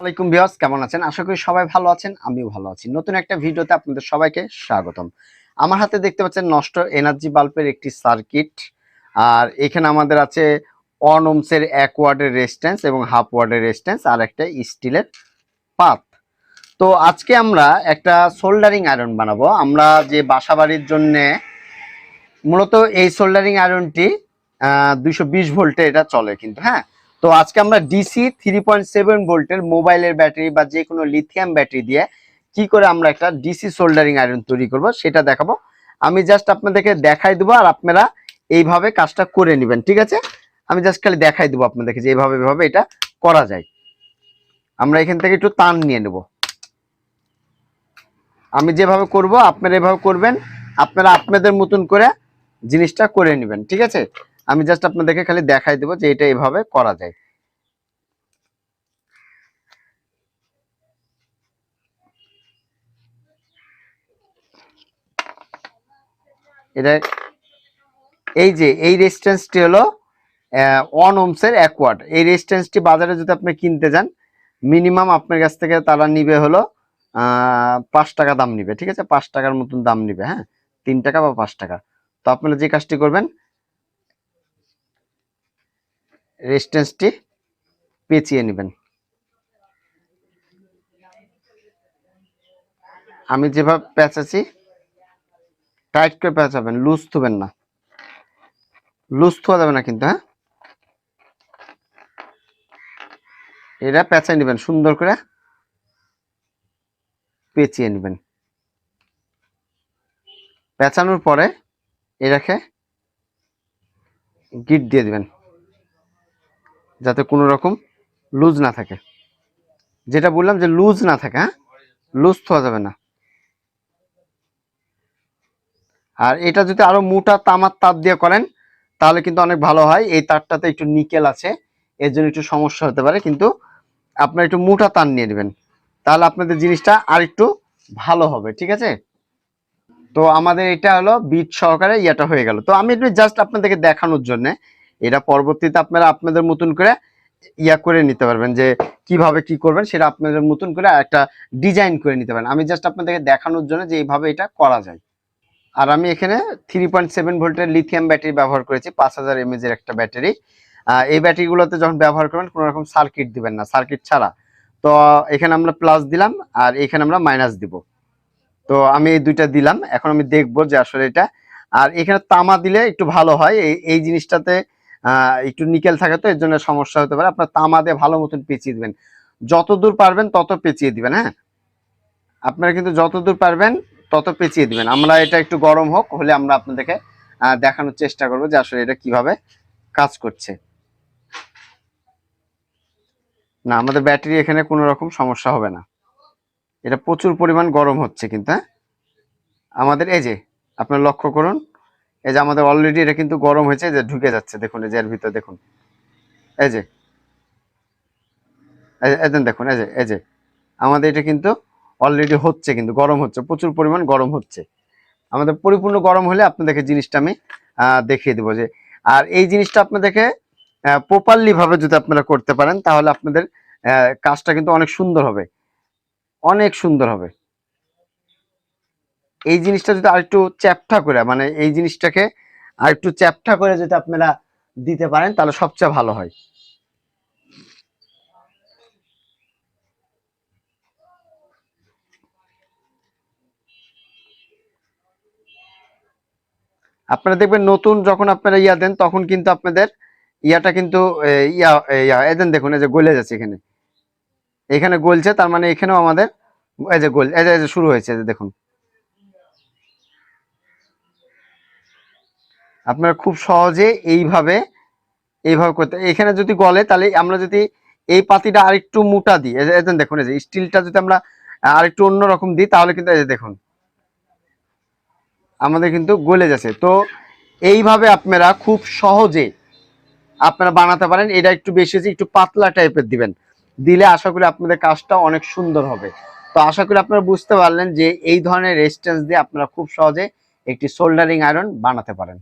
আসসালামাইকুম ভিউয়ার্স, কেমন আছেন? আশা করি সবাই ভালো আছেন, আমিও ভালো আছি। নতুন একটা ভিডিওতে আপনাদের সবাইকে স্বাগতম। আমার হাতে দেখতে পাচ্ছেন নষ্ট এনার্জি বাল্বের একটি সার্কিট, আর এখানে আমাদের আছে অন ওমসের এক ওয়ার্ডের রেজিস্ট্যান্স এবং হাফ ওয়ার্ডের রেজিস্ট্যান্স আর একটা স্টিলের পাত। তো আজকে আমরা একটা সোল্ডারিং আয়রন বানাবো। আমরা যে বাসা বাড়ির জন্যে মূলত এই সোল্ডারিং আয়রনটি দুইশো বিশ ভোল্টে এটা চলে কিন্তু হ্যাঁ? তো আজকে আমরা ডিসি থ্রি পয়েন্ট সেভেন ভোল্টের মোবাইলের ব্যাটারি বা যে কোনো লিথিয়াম ব্যাটারি দিয়ে কি করে আমরা একটা ডিসি সোল্ডারিং আয়রন তৈরি করব সেটা দেখাবো। আমি জাস্ট আপনাদেরকে দেখাই দেবো আর আপনারা এইভাবে কাজটা করে নেবেন, ঠিক আছে? আমি জাস্ট খালি দেখাই দেবো আপনাদেরকে যে এইভাবে এইভাবে এটা করা যায়। আমরা এখান থেকে একটু টান নিয়ে নেব। আমি যেভাবে করব, আপনারা এভাবে করবেন, আপনারা আপনাদের মতন করে জিনিসটা করে নেবেন, ঠিক আছে? আমি জাস্ট আপনাদেরকে খালি দেখাই দেবো যে এটা এভাবে করা যায়। এটা এই যে, এই রেজিস্ট্যান্সটি হলো ওয়ান ওমসের ওয়াট এই রেজিস্ট্যান্সটি বাজারে যদি আপনি কিনতে যান মিনিমাম আপনার কাছ থেকে তারা নিবে হলো পাঁচ টাকা দাম নিবে, ঠিক আছে? পাঁচ টাকার মতন দাম নিবে হ্যাঁ? তিন টাকা বা পাঁচ টাকা। তো আপনারা যে কাজটি করবেন রেজিস্ট্যান্সটি পেঁচিয়ে নেবেন। আমি যেভাবে পেঁচাচ্ছি টাইট করে পেঁচাবেন লুজ থুবেন না। লুজ থোয়া যাবে না কিন্তু হ্যাঁ? এটা পেঁচাই নেবেন, সুন্দর করে পেঁচিয়ে নেবেন। পেঁচানোর পরে এটাকে গিট দিয়ে দিবেন, যাতে কোনো রকম লুজ না থাকে। যেটা বললাম যে লুজ না থাকে হ্যাঁ? লুজ থোয়া যাবে না। আর এটা যদি আরও মোটা তামার তার দিয়ে করেন, তাহলে কিন্তু অনেক ভালো হয়। এই তারটাতে একটু নিকেল আছে এর জন্য একটু সমস্যা হতে পারে, কিন্তু আপনার একটু মোটা তার নিয়ে নেবেন। তাহলে আপনাদের জিনিসটা আর একটু ভালো হবে, ঠিক আছে? তো আমাদের এটা হলো বিট সহকারে ইয়েটা হয়ে গেল। তো আমি একটু জাস্ট আপনাদেরকে দেখানোর জন্য, এটা পরবর্তীতে আপনারা আপনাদের মতন করে ইয়া করে নিতে পারবেন যে কীভাবে কি করবেন, সেটা আপনাদের মতন করে একটা ডিজাইন করে নিতে পারেন। আমি জাস্ট আপনাদেরকে দেখানোর জন্য যে এইভাবে এটা করা যায়। আর আমি এখানে থ্রি পয়েন্ট সেভেন ভোল্টের লিথিয়াম ব্যাটারি ব্যবহার করেছি, পাঁচ হাজার এমএজ এর একটা ব্যাটারি এই ব্যাটারিগুলোতে যখন ব্যবহার করবেন, কোনো রকম সার্কিট দিবেন না সার্কিট ছাড়া। তো এখানে আমরা প্লাস দিলাম, আর এখানে আমরা মাইনাস দিব। তো আমি এই দুইটা দিলাম, এখন আমি দেখব যে আসলে এটা আর এখানে তামা দিলে একটু ভালো হয়, এই এই জিনিসটাতে একটু নিকেল থাকে তো, এর জন্য সমস্যা হতে পারে। আপনার তামা দিয়ে ভালো মতন পেঁচিয়ে দিবেন। যত দূর পারবেন, তত পেঁচিয়ে দিবেন হ্যাঁ? আপনারা কিন্তু যত দূর পারবেন তত পেঁচিয়ে দিবেন। আমরা এটা একটু গরম হোক, হলে আমরা আপনাদেরকে দেখানোর চেষ্টা করব যে আসলে এটা কীভাবে কাজ করছে। না, আমাদের ব্যাটারি এখানে কোনো রকম সমস্যা হবে না। এটা প্রচুর পরিমাণ গরম হচ্ছে কিন্তু হ্যাঁ? আমাদের, এই যে, আপনার লক্ষ্য করুন, এই যে আমাদের অলরেডি এটা কিন্তু গরম হয়েছে যে ঢুকে যাচ্ছে, দেখুন, এই যে এর ভিতরে, দেখুন। এই যে, দেখুন, এই যে এই যে, আমাদের এটা কিন্তু অলরেডি হচ্ছে, কিন্তু গরম হচ্ছে, প্রচুর পরিমাণ গরম হচ্ছে। আমাদের পরিপূর্ণ গরম হলে আপনাদেরকে জিনিসটা আমি দেখিয়ে দেবো যে, আর এই জিনিসটা আপনাদেরকে প্রপারলি ভাবে যদি আপনারা করতে পারেন, তাহলে আপনাদের কাজটা কিন্তু অনেক সুন্দর হবে। অনেক সুন্দর হবে। এই জিনিসটা যদি আরেকটু চ্যাপটা করে মানে এই জিনিসটাকে আরেকটু চ্যাপটা করে যদি আপনারা দিতে পারেন, তাহলে সবচেয়ে ভালো হয়। আপনারা দেখবেন নতুন যখন আপনারা ইয়া দেন, তখন কিন্তু আপনাদের ইয়াটা কিন্তু ইয়া ইয়া, এই দেন দেখুন, এই যে গলে যাচ্ছে এখানে। এখানে গলছে, তার মানে এখানেও আমাদের, এই যে গোল, এই যে শুরু হয়েছে দেখুন। আপনারা খুব সহজে এইভাবে এইভাবে করতে, এখানে যদি গলে, তাহলে আমরা যদি এই পাতিটা আরেকটু মোটা দিই যে দেখুন, এই যে স্টিলটা যদি আমরা আরেকটু অন্যরকম দিই, তাহলে কিন্তু, এই যে দেখুন। আমাদের কিন্তু গলে যাচ্ছে। তো এইভাবে আপনারা খুব সহজে আপনারা বানাতে পারেন। এটা একটু বেশি একটু পাতলা টাইপের দিবেন। দিলে আশা করি আপনাদের কাজটা অনেক সুন্দর হবে। তো আশা করি আপনারা বুঝতে পারলেন যে এই ধরনের রেজিস্ট্যান্স দিয়ে আপনারা খুব সহজে একটি সোল্ডারিং আয়রন বানাতে পারেন।